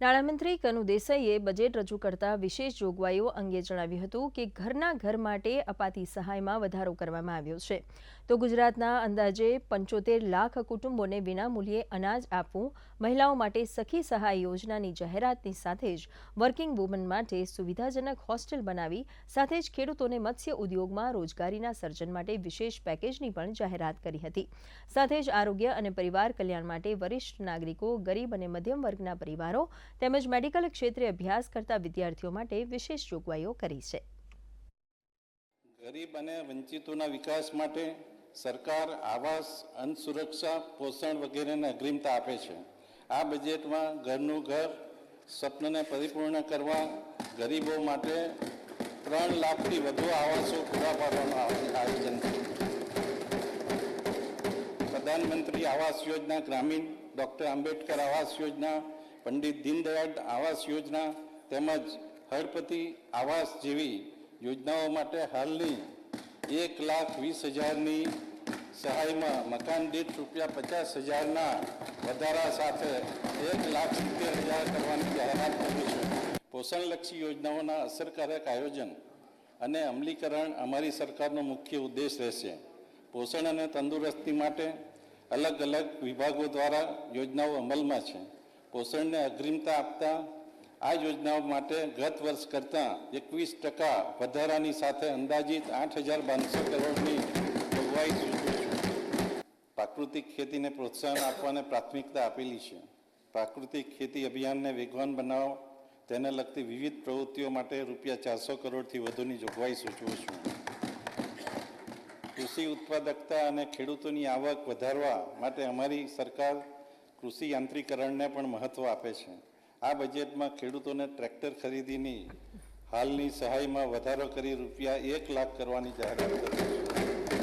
નાણામંત્રી કનુ દેસાઈએ બજેટ રજૂ કરતા વિશેષ જોગવાઈઓ અંગે જણાવ્યું હતું કે ઘરના ઘર માટે અપાતી સહાયમાં વધારો કરવામાં આવ્યો છે. તો ગુજરાતના અંદાજે પંચોતેર લાખ કુટુંબોને વિનામૂલ્યે અનાજ આપવું મહિલાઓ માટે સખી સહાય યોજનાની જાહેરાતની સાથે જ વર્કિંગ વુમન માટે સુવિધાજનક હોસ્ટેલ બનાવી, સાથે જ ખેડૂતોને મત્સ્ય ઉદ્યોગમાં રોજગારીના સર્જન માટે વિશેષ પેકેજની પણ જાહેરાત કરી હતી. સાથે જ આરોગ્ય અને પરિવાર કલ્યાણ માટે વરિષ્ઠ નાગરિકો, ગરીબ અને મધ્યમ વર્ગના પરિવારો તેમજ મેડિકલ ક્ષેત્રે અભ્યાસ કરતા વિદ્યાર્થીઓ માટે વિશેષ જોગવાઈઓ કરી છે. ગરીબ અને વંચિતોના વિકાસ માટે સરકાર આવાસ અન્ન સુરક્ષા પોષણ વગેરેને અગ્રિમતા આપે છે. આ બજેટમાં ઘરનું ઘર, સ્વપ્નને પરિપૂર્ણ કરવા, ગરીબો માટે ત્રણ લાખથી વધુ આવાસો પૂરા પાડવાનું આયોજન છે. પ્રધાનમંત્રી આવાસ યોજના ગ્રામીણ, ડૉક્ટર આંબેડકર આવાસ યોજના પંડિત દીનદયાળ આવાસ યોજના તેમજ હળપતિ આવાસ જેવી યોજનાઓ માટે હાલની એક લાખ વીસ હજારની સહાયમાં મકાન દીઠ રૂપિયા પચાસ હજારના વધારા સાથે એક લાખ સિત્તેર હજાર કરવાની જાહેરાત કરી છે. પોષણલક્ષી યોજનાઓના અસરકારક આયોજન અને અમલીકરણ અમારી સરકારનો મુખ્ય ઉદ્દેશ રહેશે. પોષણ અને તંદુરસ્તી માટે અલગ અલગ વિભાગો દ્વારા યોજનાઓ અમલમાં છે. પોષણને અગ્રિમતા આપતા આ યોજનાઓ માટે ગત વર્ષ કરતાં એકવીસ ટકા વધારાની સાથે અંદાજિત આઠ હજાર બારસો કરોડની જોગવાઈ સૂચવે પ્રાકૃતિક ખેતીને પ્રોત્સાહન આપવાને પ્રાથમિકતા આપેલી છે. પ્રાકૃતિક ખેતી અભિયાનને વેગવાન બનાવો, તેને લગતી વિવિધ પ્રવૃત્તિઓ માટે રૂપિયા ચારસો કરોડથી વધુની જોગવાઈ સૂચવું છું. કૃષિ ઉત્પાદકતા અને ખેડૂતોની આવક વધારવા માટે અમારી સરકાર કૃષિ યાંત્રિકરણને પણ મહત્ત્વ આપે છે. આ બજેટમાં ખેડૂતોને ટ્રેક્ટર ખરીદીની હાલની સહાયમાં વધારો કરી રૂપિયા એક લાખ કરવાની જાહેરાત કરી